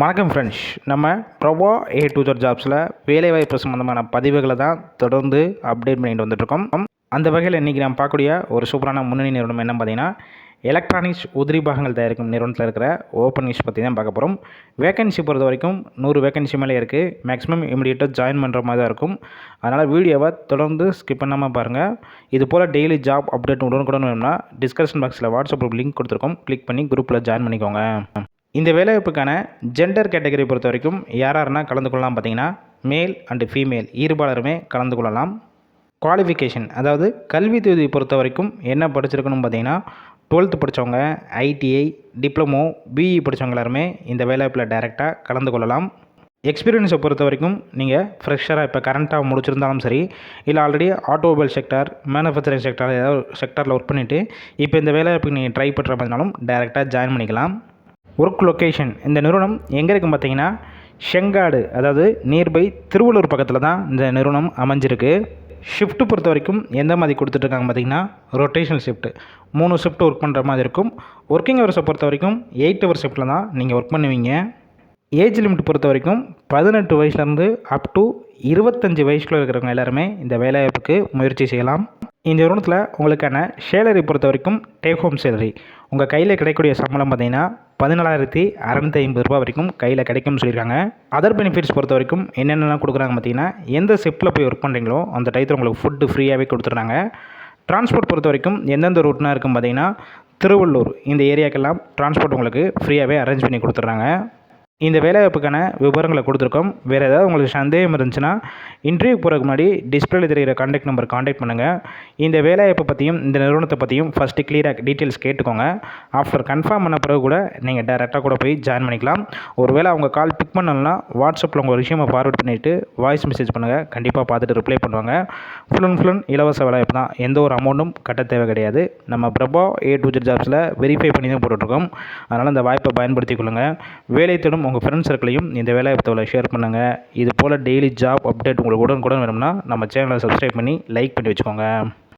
வணக்கம் ஃப்ரெண்ட்ஸ் நம்ம ப்ரவா ஏ டூ தர் ஜாப்ஸில் வேலைவாய்ப்பு சம்மந்தமான பதிவுகளை தான் தொடர்ந்து அப்டேட் பண்ணிட்டு வந்துட்டுருக்கோம். அந்த வகையில் இன்றைக்கி நம்ம பார்க்கக்கூடிய ஒரு சூப்பரான முன்னணி நிறுவனம் என்ன பார்த்தீங்கன்னா எலக்ட்ரானிக்ஸ் உதிரி பாகங்கள் தயாரிக்கும் நிறுவனத்தில் இருக்கிற ஓப்பன் நியூஸ் பற்றி தான் பார்க்க போகிறோம் வேகன்சி பொறுத்த வரைக்கும் நூறு வேகன்சி மேலே இருக்குது மேக்ஸிமம் இமீடியட்டாக ஜாயின் பண்ணுற மாதிரி தான் இருக்கும். அதனால் வீடியோவை தொடர்ந்து ஸ்கிப் பண்ணாமல் பாருங்கள் இது போல் டெய்லி ஜாப் அப்டேட் உடனுக்குடன் வேணும்னா டிஸ்கிரிப்ஷன் பாக்ஸில் வாட்ஸ்அப் குரூப் லிங்க் கொடுத்துருக்கோம். கிளிக் பண்ணி குரூப்பில் ஜாயின் பண்ணிக்கோங்க. இந்த வேலைவாய்ப்புக்கான ஜெண்டர் கேட்டகரி பொறுத்த வரைக்கும் யார் யாருன்னா கலந்து கொள்ளலாம் பார்த்தீங்கன்னா மேல் அண்டு ஃபீமேல் இருபாலருமே கலந்து கொள்ளலாம். குவாலிஃபிகேஷன் அதாவது கல்வி தொகுதி பொறுத்த வரைக்கும் என்ன படிச்சிருக்கணும் பார்த்தீங்கன்னா டுவெல்த்து படித்தவங்க ஐடிஐ டிப்ளமோ பிஇ படித்தவங்க எல்லாருமே இந்த வேலைவாய்ப்பில் டைரெக்டாக கலந்து கொள்ளலாம். எக்ஸ்பீரியன்ஸை பொறுத்த வரைக்கும் நீங்கள் ஃப்ரெஷராக இப்போ கரண்ட்டாக முடிச்சிருந்தாலும் சரி இல்லை already automobile sector manufacturing sector ஏதாவது செக்டாரில் ஒர்க் பண்ணிவிட்டு இப்போ இந்த வேலைவாய்ப்புக்கு நீங்கள் ட்ரை பண்ணுற மாதிரினாலும் டைரெக்டாக ஜாயின் பண்ணிக்கலாம். ஒர்க் லொக்கேஷன் இந்த நிறுவனம் எங்கே இருக்குன்னு பார்த்தீங்கன்னா செங்காடு அதாவது நியர்பை திருவள்ளூர் பக்கத்தில் தான் இந்த நிறுவனம் அமைஞ்சிருக்கு. ஷிஃப்ட்டு பொறுத்த வரைக்கும் எந்த மாதிரி கொடுத்துட்ருக்காங்க பார்த்தீங்கன்னா ரொட்டேஷனல் ஷிஃப்ட்டு மூணு ஷிஃப்ட் ஒர்க் பண்ணுற மாதிரி இருக்கும். ஒர்க்கிங் ஹவர்ஸை பொறுத்த வரைக்கும் எயிட் ஹவர் ஷிஃப்ட்டில் தான் நீங்கள் ஒர்க் பண்ணுவீங்க. ஏஜ் லிமிட் பொறுத்த வரைக்கும் பதினெட்டு வயசுலேருந்து அப் டு இருபத்தஞ்சி வயசுக்குள்ளே இருக்கிறவங்க எல்லாருமே இந்த வேலைவாய்ப்புக்கு முயற்சி செய்யலாம். இந்த நிறுவனத்தில் உங்களுக்கான சேலரி பொறுத்த வரைக்கும் டேக் ஹோம் சேலரி உங்கள் கையில் கிடைக்கக்கூடிய சம்பளம் பார்த்தீங்கன்னா பதினாலாயிரத்தி அறநூற்றி ஐம்பது ரூபா வரைக்கும் கையில் கிடைக்கும்னு சொல்லியிருக்காங்க. அதர் பெனிஃபிட்ஸ் பொறுத்த வரைக்கும் என்னென்னலாம் கொடுக்குறாங்க பார்த்தீங்கன்னா எந்த ஷிஃப்ட்டில் போய் ஒர்க் பண்ணுறீங்களோ அந்த டயத்தில் உங்களுக்கு ஃபுட்டு ஃப்ரீயாகவே கொடுத்துட்றாங்க. டிரான்ஸ்போர்ட் பொறுத்த வரைக்கும் எந்தெந்த ரூட்னா இருக்கும் பார்த்தீங்கன்னா திருவள்ளூர் இந்த ஏரியாக்கெல்லாம் டிரான்ஸ்போர்ட் உங்களுக்கு ஃப்ரீயாகவே அரேஞ்ச் பண்ணி கொடுத்துட்றாங்க. இந்த வேலைவாய்ப்புக்கான விவரங்களை கொடுத்துருக்கோம். வேறு ஏதாவது உங்களுக்கு சந்தேகம் இருந்துச்சுன்னா இன்டர்வியூ போகிறதுக்கு முன்னாடி டிஸ்பிளேல தெரிகிற காண்டாக்ட் நம்பர் காண்டாக்ட் பண்ணுங்கள் இந்த வேலைவாய்ப்பை பற்றியும் இந்த நிறுவனத்தை பற்றியும் ஃபஸ்ட்டு கிளியராக டீட்டெயில்ஸ் கேட்டுக்கோங்க. ஆஃப்டர் கன்ஃபார்ம் பண்ண பிறகு கூட நீங்கள் டேரெக்டாக கூட போய் ஜாயின் பண்ணிக்கலாம். ஒருவேளை அவங்க கால் பிக் பண்ணலன்னா வாட்ஸ்அப்பில் உங்கள் விஷயமா ஃபார்வர்ட் பண்ணிவிட்டு வாய்ஸ் மெசேஜ் பண்ணுங்கள் கண்டிப்பாக பார்த்துட்டு ரிப்ளை பண்ணுவாங்க. ஃபுல் அண்ட் ஃபுல் அண்ட் இலவச வேலைவாய்ப்பு தான். எந்த ஒரு அமௌண்ட்டும் கட்ட தேவை கிடையாது. நம்ம பிரபா ஏ டூ ஜெட் ஜாப்ஸில் வெரிஃபை பண்ணி தான் போட்டுட்ருக்கோம் அதனால் இந்த வாய்ப்பை பயன்படுத்திக் கொள்ளுங்கள் வேலை தேடும் உங்கள் ஃப்ரெண்ட்ஸ் சர்க்கிளையும் இந்த வேலை வாய்ப்பு ஷேர் பண்ணுங்கள் இது போல் டெய்லி ஜாப் அப்டேட் உங்களுக்கு உடனுக்குடன் வேணும்னா நம்ம சேனலை சப்ஸ்கிரைப் பண்ணி லைக் பண்ணி வச்சுக்கோங்க.